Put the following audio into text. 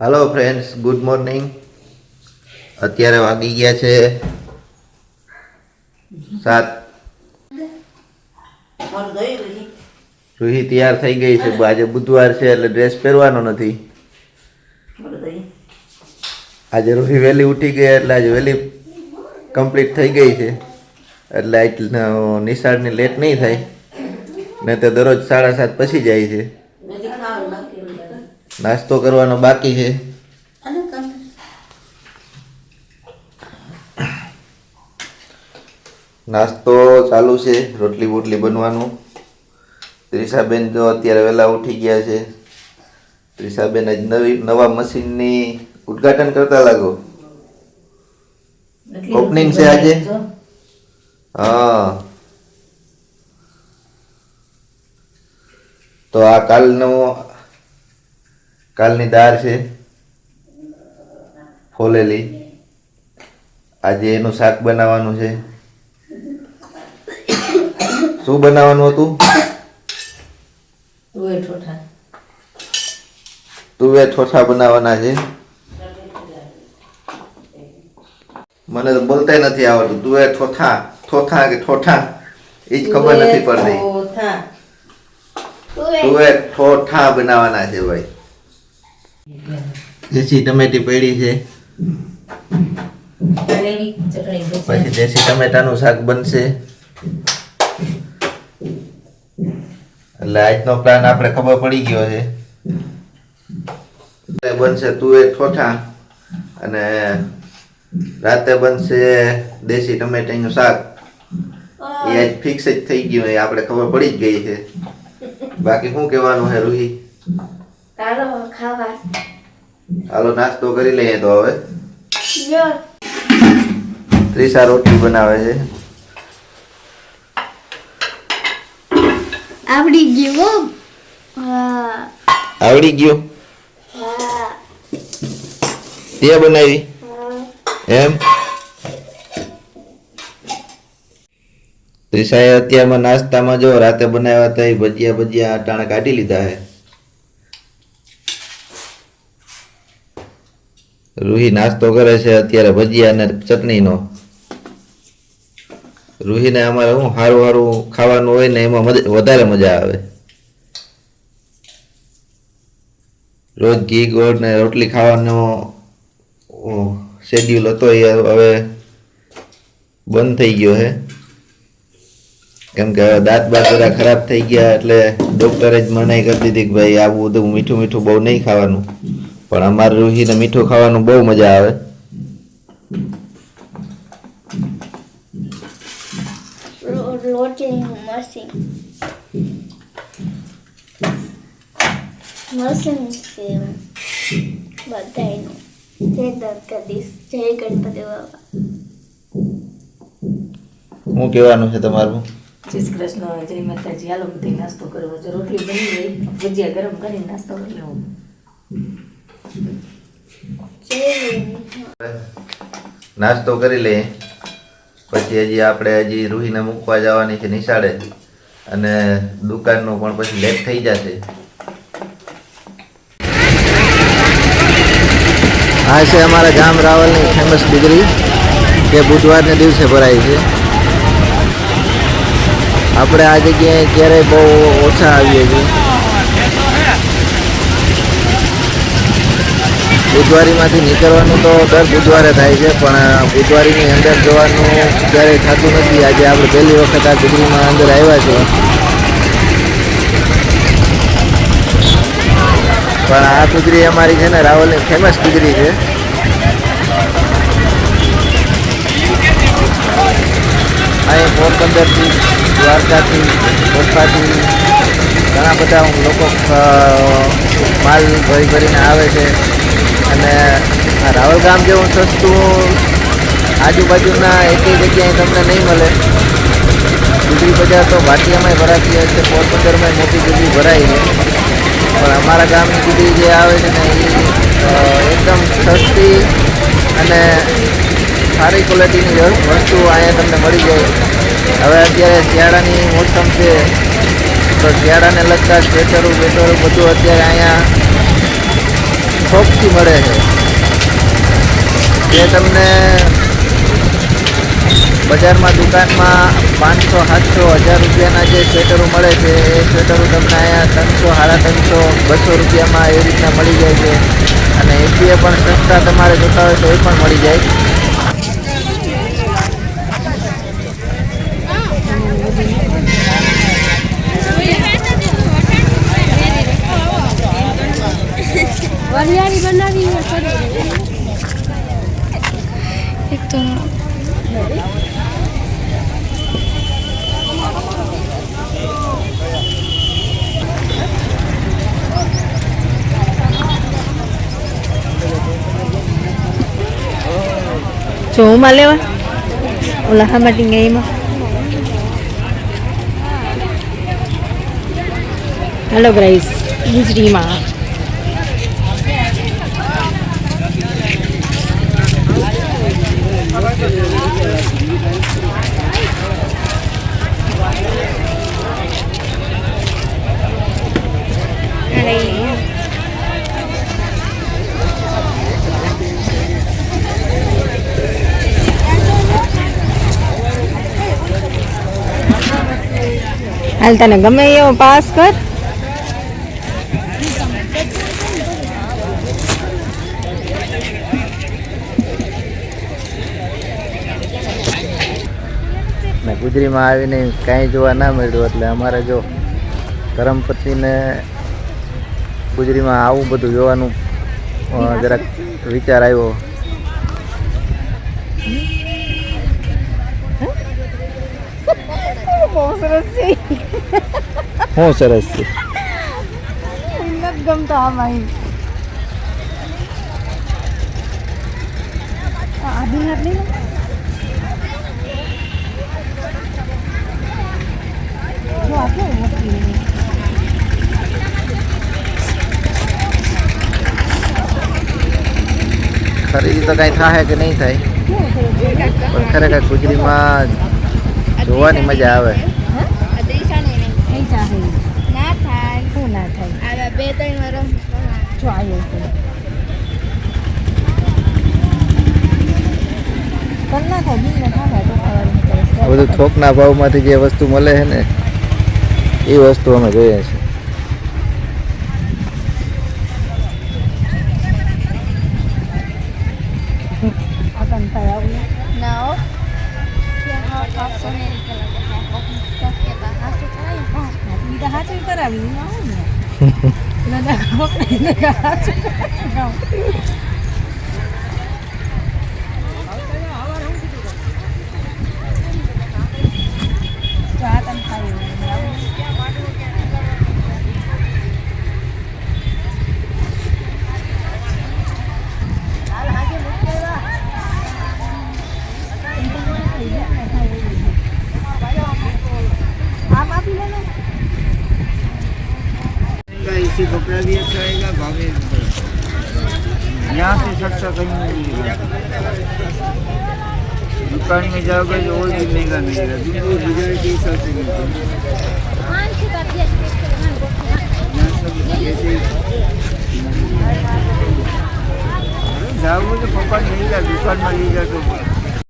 હાલો friends good morning અત્યારે વાગી ગયા છે સાત. રૂહી તૈયાર થઈ ગઈ છે. આજે બુધવાર છે એટલે ડ્રેસ પહેરવાનો નથી. આજે રૂહી વહેલી ઉઠી ગઈ એટલે આજે વહેલી કમ્પ્લીટ થઈ ગઈ છે. એટલે નિશાળની લેટ નહીં થાય. ને તો દરરોજ સાડા સાત પછી જાય છે. નાસ્તો કરવાનો બાકી છે. નાસ્તો ચાલુ છે રોટલી બોટલી બનવાનું. ત્રિષાબેન તો અત્યારે વહેલા ઉઠી ગયા છે. ત્રિષાબેન આજ નવી નવા મશીનની ઉદ્ઘાટન કરતા લાગો. ઓપનિંગ છે આજે? હા. તો આ કાલનો કાલની દાળ છે ફોલેલી. આજે એનું શાક બનાવવાનું છે. શું બનાવવાનું હતું? તુવેર ઠોઠા. બનાવવાના છે. મને તો બોલતાય નથી આવડતું. તુવેર ઠોઠા ઠોઠા કે ઠોઠા? એ જ ખબર નથી પડતી. તુવેર ઠોઠા બનાવવાના છે ભાઈ. દેશી ટમેટી પડી છે. પછી દેશી ટમેટાનું શાક બનશે. એટલે આજનો પ્લાન આપણે ખબર પડી ગયો છે. બનશે તુવેર ઠોઠા અને રાતે બનશે દેશી ટમેટાનું શાક. એ આજ ફિક્સ જ થઈ ગયું આપણે ખબર પડી જ ગઈ છે. બાકી શું કહેવાનું છે રૂહી? તારો ખાવા. હાલો નાસ્તો કરી લઈએ તો હવે. ત્રીસા રોટલી બનાવે છે. આવડી ગયું હા. આવડી ગયું? તે બનાવી. એમ? ત્રિષાએ અત્યારમાં નાસ્તામાં જો રાતે બનાવ્યા હતા એ ભજીયા ભજીયા અટાણા કાઢી લીધા છે. રૂહી નાસ્તો કરે છે અત્યારે ભજીયા અને ચટણીનો. રૂહીને અમારે શું સારું સારું ખાવાનું હોય ને એમાં વધારે મજા આવે. રોજ ઘી, ગોળ ને રોટલી ખાવાનો શેડ્યુલ હતો એ હવે બંધ થઈ ગયો છે કેમ કે દાંત બાત બધા ખરાબ થઈ ગયા એટલે ડોક્ટરે જ મનાઈ કરી દીધી કે ભાઈ આવું બધું મીઠું મીઠું બહુ નહીં ખાવાનું. પણ અમારે રૂહીને મીઠું ખાવાનું બહુ મજા આવે. હું કહેવાનું છે તમારું? જય શ્રી કૃષ્ણ જય માતાજી. હાલો બધી નાસ્તો કરવો જો રોટલી બની ગઈ ભજીયા ગરમ કરીને નાસ્તો કરી લેવો નાસ્તો કરી લઈએ. પછી હજી આપણે હજી રૂહીને મૂકવા જવાની છે નિશાળે. અને દુકાનનું પણ પછી લેટ થઈ જશે. આ છે અમારા ગામ રાવલની ફેમસ ડિગ્રી કે બુધવારને દિવસે ભરાય છે. આપણે આ જગ્યાએ ક્યારેય બહુ ઓછા આવીએ છીએ. બુધવારીમાંથી નીકળવાનું તો દર બુધવારે થાય છે, પણ બુધવારીની અંદર જવાનું ક્યારેય થતું નથી. આજે આપણે પહેલી વખત આ ડિગ્રીમાં અંદર આવ્યા છીએ. પણ આ ડિગ્રી અમારી છે ને, રાવલની ફેમસ ડિગ્રી છે. અહીં પોરબંદરથી, દ્વારકાથી કોટપાથી ઘણા બધા લોકો માલ ભરી ભરીને આવે છે. અને રાવલ ગામ જેવું સસ્તું આજુબાજુના એકેય જગ્યાએ તમને નહીં મળે. ગુજરી બજાર તો ભાટિયામાં ભરાતી હોય છે, પોરબંદરમાં મોટી ગુજરી ભરાય છે. પણ અમારા ગામની ગુજરી જે આવે છે ને એ એકદમ સસ્તી અને સારી ક્વોલિટીની વસ્તુ અહીંયા તમને મળી જાય. હવે અત્યારે શિયાળાની મોસમ છે, તો શિયાળાને લગતા સ્વેટરો બેટરો બધું અત્યારે અહીંયા થોકથી મળે છે. જે તમને બજારમાં, દુકાનમાં પાંચસો, સાતસો, હજાર રૂપિયાના જે સ્વેટરો મળે છે, એ સ્વેટરો તમને અહીંયા ત્રણસો, સાડા ત્રણસો, બસો રૂપિયામાં એ રીતના મળી જાય છે. અને એ પણ સસ્તા તમારે જોતા હોય તો એ પણ મળી જાય વરિયાળી બનાવી એક તો જો ઉમાં લેવા ઓલા હામાટી ગયા એમાં હાલો ગ્રાઈસ ગુજરીમાં હાલ તને ગમે એવો પાસ કર. ગુજરીમાં આવીને કાંઈ જોવા ના મળ્યું એટલે અમારે જો ધરમપતિને ગુજરીમાં આવું બધું જોવાનું જરાક વિચાર આવ્યો. બહુ સરસ છે. શું સરસ છે. ગમતો આ. ખરીદી તો કાંઈ થાય કે નહીં થાય. પણ ખરેખર ગુજરીમાં જોવાની મજા આવે નહીં ચાહે ના થાય શું ના થાય આવા બે ત્રણ વર્ષ જો આવ્યો છે કર ના થાય બિલ ના થાય તો ખાવાનું સરસ આ બધું થોકના ભાવમાંથી જે વસ્તુ મળે છે ને, એ વસ્તુ અમે જોઈએ છીએ. કરાવી कपड़ा भी अच्छा आएगा यहाँ से सस्ता कहीं नहीं मिलेगा दुकान में जाओगे तो और भी महँगा मिलेगा बाज़ार के हिसाब से है जाओगे तो पप्पा जा दुकान में ले जा तो